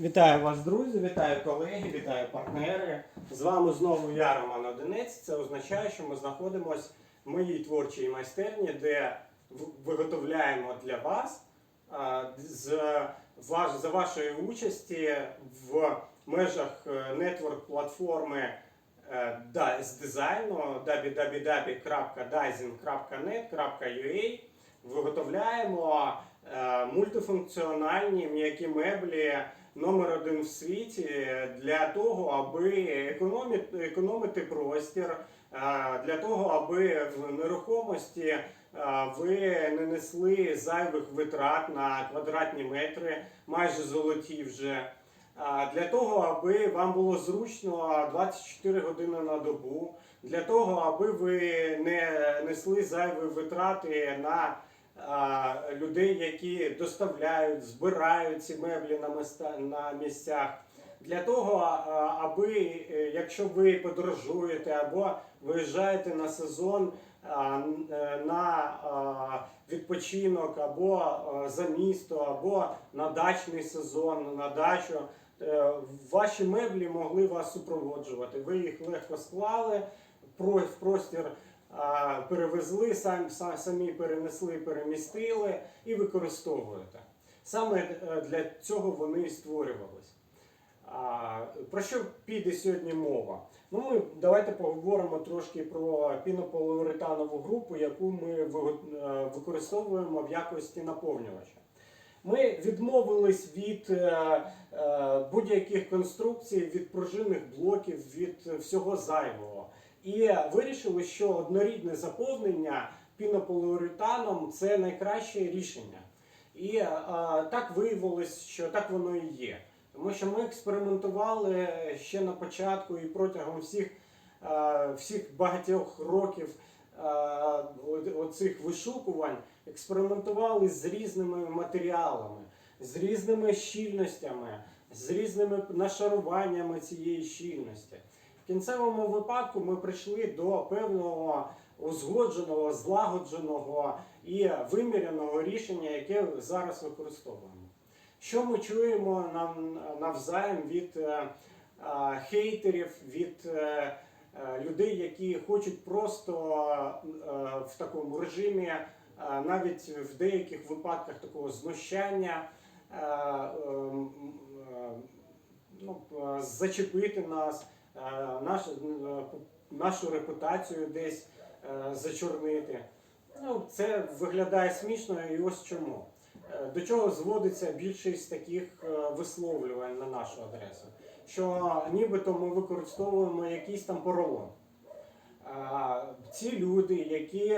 Вітаю вас, друзі, вітаю колеги, вітаю партнери. З вами знову я, Роман Одинець. Це означає, що ми знаходимося в моїй творчій майстерні, де виготовляємо для вас за вашої участі в межах е, нетворк-платформи е, з дизайну www.dizing.net.ua виготовляємо е, мультифункціональні м'які меблі номер один в світі для того, аби економити, економити простір, е, для того, аби в нерухомості е, ви не несли зайвих витрат на квадратні метри, майже золоті вже. Для того, аби вам було зручно 24 години на добу, для того, аби ви не несли зайві витрати на людей, які доставляють, збирають ці меблі на міста на місцях. Для того, аби е, якщо ви подорожуєте або виїжджаєте на сезон е, на відпочинок, або за місто, або на дачний сезон, на дачу. е, Ваші меблі могли вас супроводжувати. Ви їх легко склали, в простір перевезли, сам, са- самі перенесли, перемістили і використовуєте. Саме е, для цього вони і створювались. А, Про що піде сьогодні мова? Ну, ми давайте поговоримо трошки про пінополіуретанову групу, яку ми е, використовуємо в якості наповнювача. Ми відмовились від е, будь-яких конструкцій, від пружинних блоків, від всього зайвого. І вирішили, що однорідне заповнення пінополіуретаном це найкраще рішення. І е, так виявилось, що так воно і є. Тому що ми експериментували ще на початку і протягом всіх, е, всіх багатьох років е, о- оцих вишукувань, експериментували з різними матеріалами, з різними щільностями, з різними нашаруваннями цієї щільності. Кінцевому випадку ми прийшли до певного узгодженого, злагодженого і виміряного рішення, яке зараз використовуємо. Що ми чуємо нам навзаєм від е, е, хейтерів, від е, е, людей, які хочуть просто е, в такому режимі, е, навіть в деяких випадках такого знущання, е, ем, е, ну, е, зачепити нас, наш, е, нашу репутацію десь е, зачорнити. Ну, це виглядає смішно і ось чому. Е, До чого зводиться більшість таких е, висловлювань на нашу адресу? Що нібито ми використовуємо якийсь там поролон. Ці люди, які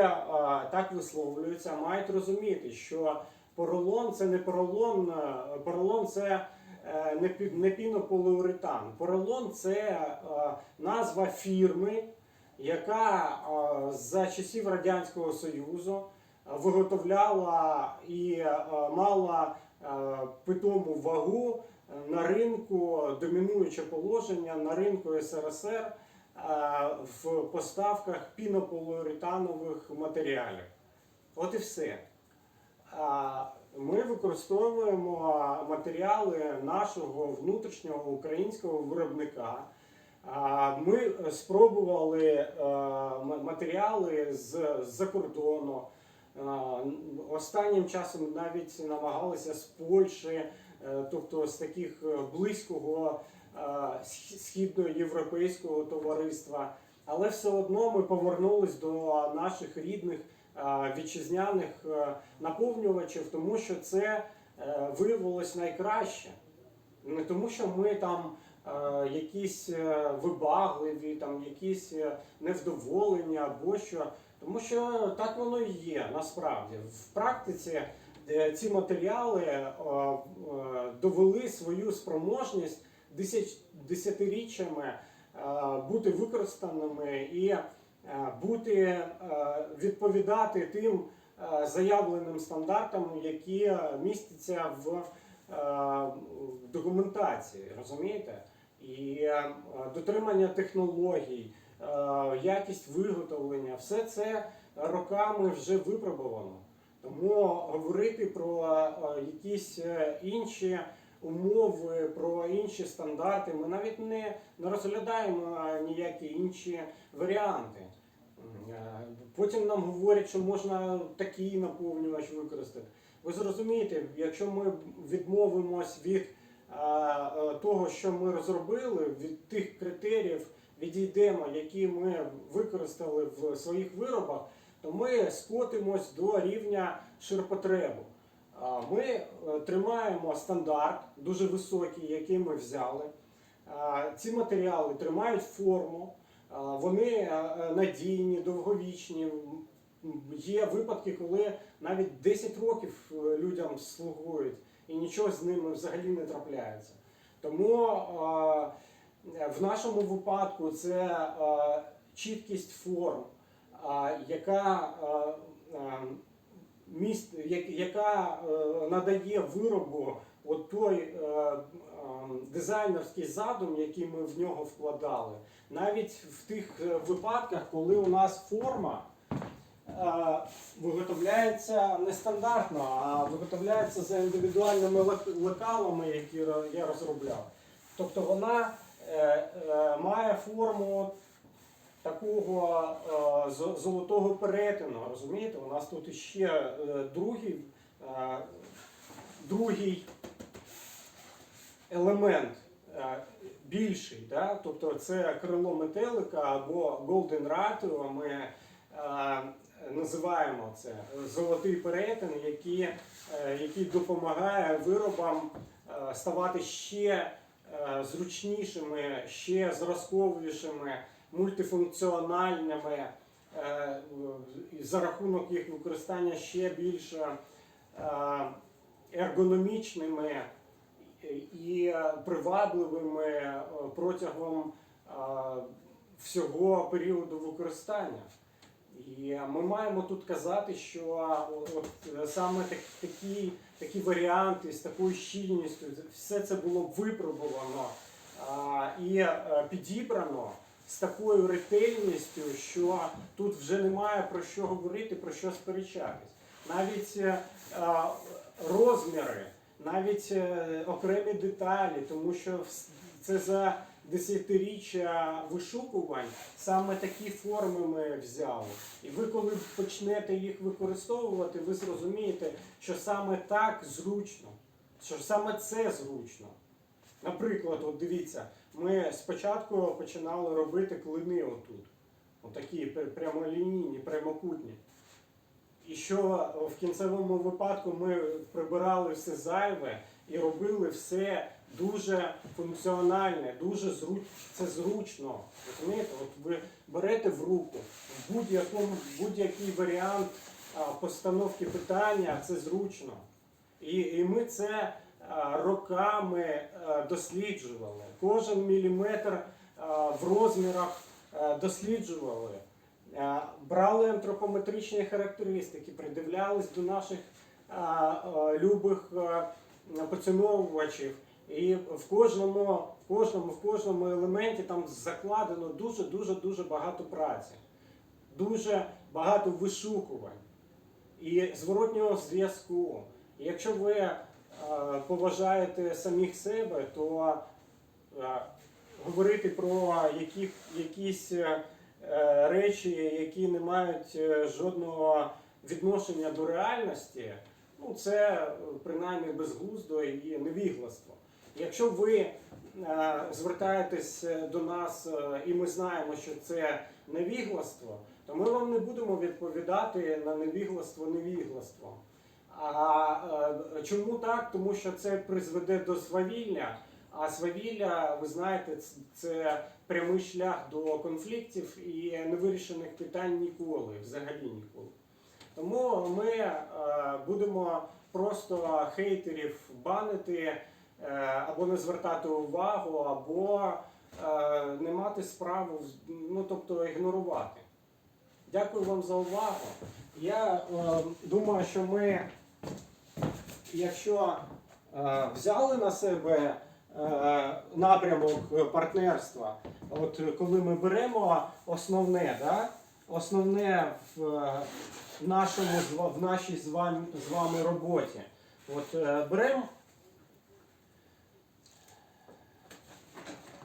так висловлюються, мають розуміти, що поролон це не поролон, е, поролон це е, не пі- пінополіуретан. Поролон це е, назва фірми, яка е, за часів Радянського Союзу е, виготовляла і е, мала е, питому вагу на ринку, домінуюче положення на ринку СРСР е, в поставках пінополіуретанових матеріалів. От і все. Ми використовуємо матеріали нашого внутрішнього українського виробника. Ми спробували е, матеріали з-за кордону. Останнім часом навіть намагалися з Польщі, е, тобто з таких е, близького сх- східноєвропейського товариства. Але все одно ми повернулись до наших рідних вітчизняних е, наповнювачів, тому що це е, виявилось найкраще. Не тому, що ми там е, якісь е, вибагливі, там якісь е, невдоволені або що. Тому що так воно і є насправді. В практиці е, ці матеріали е, е, довели свою спроможність десятиріччями е, бути використаними і е, бути е, відповідати тим е, заявленим стандартам, які е, містяться в е, документації, розумієте? І е, дотримання технологій, е, якість виготовлення, все це роками вже випробовано. Тому говорити про е, якісь е, інші умови, про інші стандарти. Ми навіть не, не розглядаємо ніякі інші варіанти. Е, Потім нам говорять, що можна такий наповнювач використати. Ви зрозумієте, якщо ми відмовимось від а, е, того, що ми розробили, від тих критеріїв відійдемо, які ми використали в своїх виробах, то ми скотимось до рівня ширпотребу. Ми е, тримаємо стандарт дуже високий, який ми взяли. Ці матеріали тримають форму, вони е, е, надійні, довговічні. Є випадки, коли навіть 10 років людям слугують і нічого з ними взагалі не трапляється. Тому в нашому випадку це чіткість форм, яка, е, е, міст, яка е, надає виробу от той е, дизайнерський задум, який ми в нього вкладали. Навіть в тих е, випадках, коли у нас форма виготовляється нестандартно, а виготовляється за індивідуальними лек- лекалами, які я розробляв. Тобто вона має форму такого е, золотого перетину. Розумієте? У нас тут іще е, другий, е, другий елемент більший. Да? Тобто це крило метелика або Golden Ratio. Ми називаємо це золотий перетин, який, який допомагає виробам ставати ще зручнішими, ще зразковішими, мультифункціональними. е, За рахунок їх використання ще більш е, ергономічними і привабливими е, протягом е, всього періоду використання. І ми маємо тут казати, що от саме так, такі, такі варіанти з такою щільністю, все це було випробувано а, і підібрано з такою ретельністю, що тут вже немає про що говорити, про що сперечатись. Навіть е, а, розміри, навіть е, окремі деталі, тому що це за десятиріччя вишукувань саме такі форми ми взяли. І ви, коли почнете їх використовувати, ви зрозумієте, що саме так зручно, що саме це зручно. Наприклад, от дивіться, ми спочатку починали робити клини отут. Отакі прямолінійні, прямокутні. І що в кінцевому випадку ми прибирали все зайве і робили все дуже функціональне, дуже зру... це зручно. Розумієте? От ви берете в руку будь-який варіант постановки питання, це зручно. І, і ми це роками досліджували. Кожен міліметр в розмірах досліджували. Е, Брали антропометричні характеристики, придивлялись до наших любих поціновувачів. І в кожному, в кожному, в кожному елементі там закладено дуже дуже багато праці, дуже багато вишукувань і зворотнього зв'язку. Якщо ви е, поважаєте самих себе, то говорити про які, якісь е, речі, які не мають е, жодного відношення до реальності, ну це е, принаймні безглуздо і невігластво. Якщо ви звертаєтесь до нас, і ми знаємо, що це невігластво, то ми вам не будемо відповідати на невігластво невіглаством. А е, чому так? Тому що це призведе до свавілля. А свавілля, ви знаєте, це прямий шлях до конфліктів і невирішених питань ніколи, взагалі ніколи. Тому ми е, будемо просто хейтерів банити е, або не звертати увагу, або не мати справу, ну тобто ігнорувати. Дякую вам за увагу. Я думаю, що ми, якщо е, взяли на себе е, напрямок партнерства, от коли ми беремо основне, да, основне в, е, в нашому в нашій з вами, з вами роботі, от е, беремо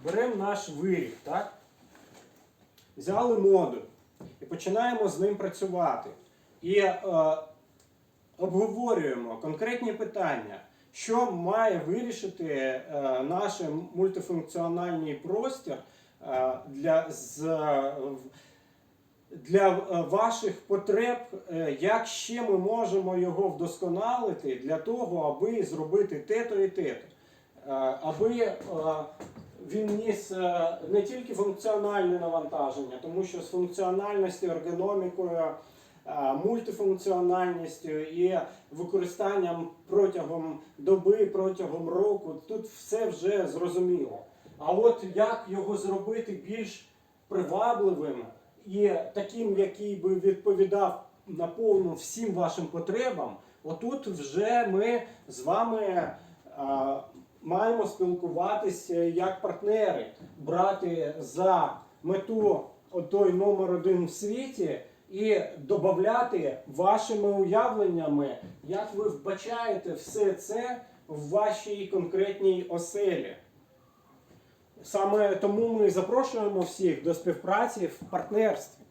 беремо наш виріб, так? Взяли модуль і починаємо з ним працювати. І е, обговорюємо конкретні питання, що має вирішити е, наш мультифункціональний простір е, для, з, е, для ваших потреб, як ще ми можемо його вдосконалити для того, аби зробити те-то і те-то. Аби він ніс не тільки функціональне навантаження, тому що з функціональністю, ергономікою, мультифункціональністю і використанням протягом доби, протягом року, тут все вже зрозуміло. А от як його зробити більш привабливим і таким, який би відповідав наповну всім вашим потребам, отут вже ми з вами маємо спілкуватися як партнери, брати за мету той номер один в світі і додати вашими уявленнями, як ви вбачаєте все це в вашій конкретній оселі. Саме тому ми запрошуємо всіх до співпраці в партнерстві.